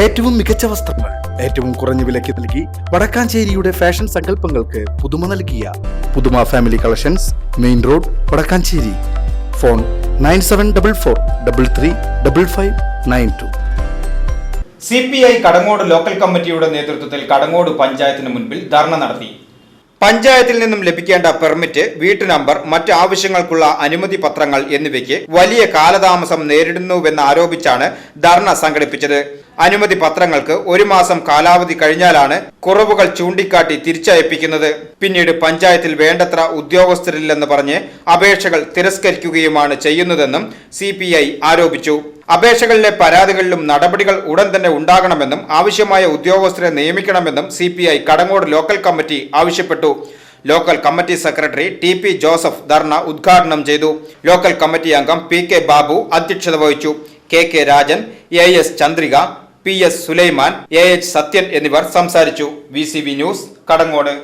ഏറ്റവും മികച്ച വസ്ത്രങ്ങൾ ഏറ്റവും കുറഞ്ഞ വിലയ്ക്ക് നൽകി വടക്കാഞ്ചേരിയുടെ ഫാഷൻ സങ്കല്പങ്ങൾക്ക് പുതുമ നൽകിയ പുതുമ family collections main road Vadakkanchery. Phone nine seven double four double three double five nine two. C P I Kadangode local കമ്മിറ്റിയുടെ നേതൃത്വത്തിൽ കടങ്ങോട് പഞ്ചായത്തിന് മുൻപിൽ ധർണ നടത്തി. പഞ്ചായത്തിൽ നിന്നും ലഭിക്കേണ്ട പെർമിറ്റ് വീട്ടു നമ്പർ മറ്റ് ആവശ്യങ്ങൾക്കുള്ള അനുമതി പത്രങ്ങൾ എന്നിവയ്ക്ക് വലിയ കാലതാമസം നേരിടുന്നുവെന്ന് ആരോപിച്ചാണ് ധർണ സംഘടിപ്പിച്ചത്. അനുമതി പത്രങ്ങൾക്ക് ഒരു മാസം കാലാവധി കഴിഞ്ഞാലാണ് കുറവുകൾ ചൂണ്ടിക്കാട്ടി തിരിച്ചയപ്പിക്കുന്നത്. പിന്നീട് പഞ്ചായത്തിൽ വേണ്ടത്ര ഉദ്യോഗസ്ഥരില്ലെന്ന് പറഞ്ഞ് അപേക്ഷകൾ തിരസ്കരിക്കുകയുമാണ് ചെയ്യുന്നതെന്നും സി ആരോപിച്ചു. അപേക്ഷകളിലെ പരാതികളിലും നടപടികൾ ഉടൻ തന്നെ ഉണ്ടാകണമെന്നും ആവശ്യമായ ഉദ്യോഗസ്ഥരെ നിയമിക്കണമെന്നും C P I Kadangode local committee ആവശ്യപ്പെട്ടു. Local committee secretary T P Joseph dharna ഉദ്ഘാടനം ചെയ്തു. ലോക്കൽ കമ്മിറ്റി അംഗം പി കെ ബാബു അധ്യക്ഷത വഹിച്ചു. K K Rajan A S Chandrika P S Sulaiman A H Sathyan എന്നിവർ സംസാരിച്ചു. V news Kadangode.